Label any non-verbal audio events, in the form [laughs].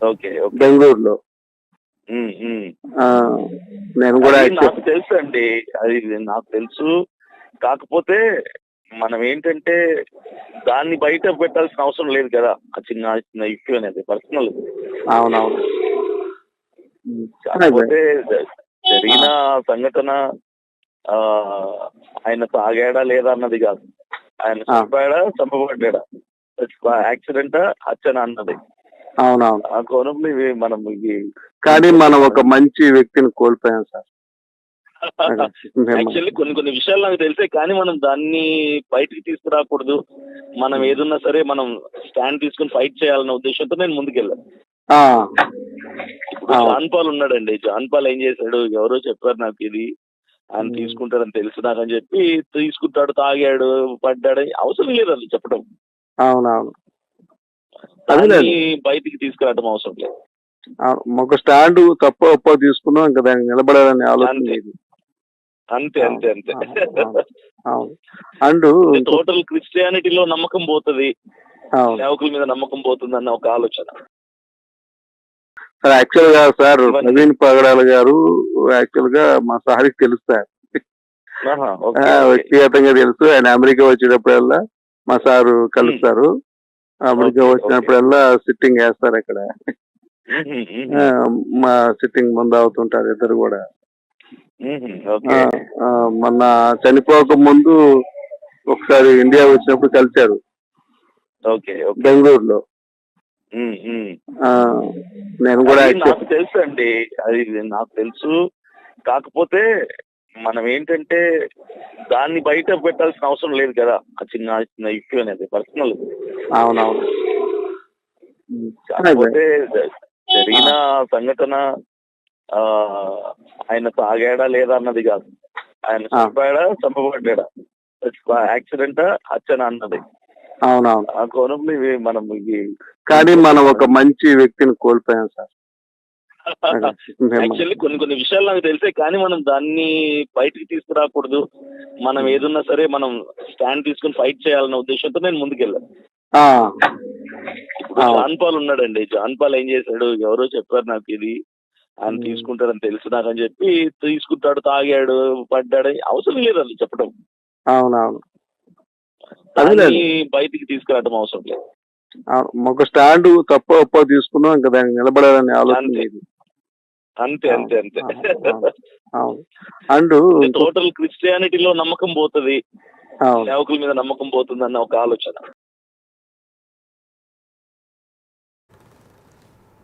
Okay బెంగళూరులో. నేను కూడా నాకు తెలుసు అండి. అది నాకు తెలుసు. కాకపోతే మనం ఏంటంటే దాన్ని బయట పెట్టాల్సిన అవసరం లేదు కదా. ఆ చిన్న చిన్న ఇష్యూ అనేది పర్సనల్ అవునవును. కాకపోతే జరిగిన సంఘటన ఆ ఆయన తాగాడా లేదా అన్నది కాదు. ఆయన. చంపాడా చంపబడ్డా? యాక్సిడెంటా హత్యనా అన్నది. అవునవును. ఆ కోణంలో ఇవి మనం కానీ మనం ఒక మంచి వ్యక్తిని కోల్పోయాం సార్. [laughs] యాక్చువల్లీ కొన్ని కొన్ని విషయాలు నాకు తెలిసే కానీ మనం దాన్ని బయటికి తీసుకురాకూడదు. మనం ఏదున్నా సరే మనం స్టాండ్ తీసుకుని ఫైట్ చేయాలన్న ఉద్దేశంతో నేను ముందుకెళ్ళాను ఇప్పుడు. జాన్ పాల్ ఉన్నాడండి. జాన్ పాల్ ఏం చేశాడు? ఎవరో చెప్పారు నాకు ఇది. ఆయన మ్మ్. తీసుకుంటారని తెలుసు నాకు అని చెప్పి తీసుకుంటాడు తాగాడు పడ్డాడు. అవసరం లేదు అది చెప్పడం. అవునవును. దాన్ని బయటికి తీసుకురావడం అవసరం లేదు. ఒక స్టాండ్ తప్ప ఒప్ప తీసుకున్నాం ఇంకా దానికి నిలబడాలని ఆలోచన అంతే. లేదు. అంతే అంతే అండ్ టోటల్ క్రిస్టియానిటీలో నమ్మకం పోతుంది. సేవకుల మీద నమ్మకం పోతుంది అన్న ఒక ఆలోచన. సార్ యాక్చువల్గా సార్ నవీన్ పగడాల గారు యాక్చువల్గా మా సార్కి తెలుసు సార్. వ్యక్తిగతంగా తెలుసు. ఆయన అమెరికా వచ్చేటప్పుడల్లా మా సారు కలుస్తారు. ఓకే, వచ్చినప్పుడల్లా సిట్టింగ్ వేస్తారు ఆ, మా సిట్టింగ్ ముందు అవుతుంటారు ఇద్దరు కూడా. మొన్న చనిపోక ముందు ఒకసారి ఇండియా వచ్చినప్పుడు కలిశారు. బెంగళూరులో. నేను కూడా నాకు తెలుసు అండి అది నాకు తెలుసు. కాకపోతే మనం ఏంటంటే దాన్ని బయట పెట్టాల్సిన అవసరం లేదు కదా. ఆ చిన్న చిన్న ఇష్యూ అనేది పర్సనల్ అవునవును. కాకపోతే జరిగిన సంఘటన ఆయన తాగాడా లేదా అన్నది కాదు. ఆయన. చంపాడా చంపబడ్డా యాక్సిడెంటా హత్యనా అన్నది. అవునవును. ఆ కోణంలో ఇవి మనం ఇవి కానీ మనం ఒక మంచి వ్యక్తిని కోల్పోయాం సార్. [laughs] యాక్చువల్లీ కొన్ని కొన్ని విషయాలు నాకు తెలిసే కానీ మనం దాన్ని బయటికి తీసుకురాకూడదు. మనం ఏదున్నా సరే మనం స్టాండ్ తీసుకుని ఫైట్ చేయాలన్న ఉద్దేశంతో నేను ముందుకెళ్ళాను. జాన్ పాల్ ఉన్నాడండి. జాన్ పాల్ ఏం చేశాడు? ఎవరో చెప్పారు నాకు ఇది. ఆయన మ్మ్. తీసుకుంటారని తెలుసు నాకు అని చెప్పి తీసుకుంటాడు తాగాడు పడ్డాడు. అవసరం లేదు అది చెప్పడం. అవునవును. బయటికి తీసుకురావడం అవసరం లేదు. ఒక స్టాండ్ తప్ప ఒప్ప తీసుకున్నాం ఇంకా దానికి నిలబడాలని ఆలోచన అంతే. లేదు. అంతే అంతే అంతే. అండ్ టోటల్ క్రిస్టియానిటీలో నమ్మకం పోతుంది. అవును. సేవకుల మీద నమ్మకం పోతుంది అన్న ఒక ఆలోచన.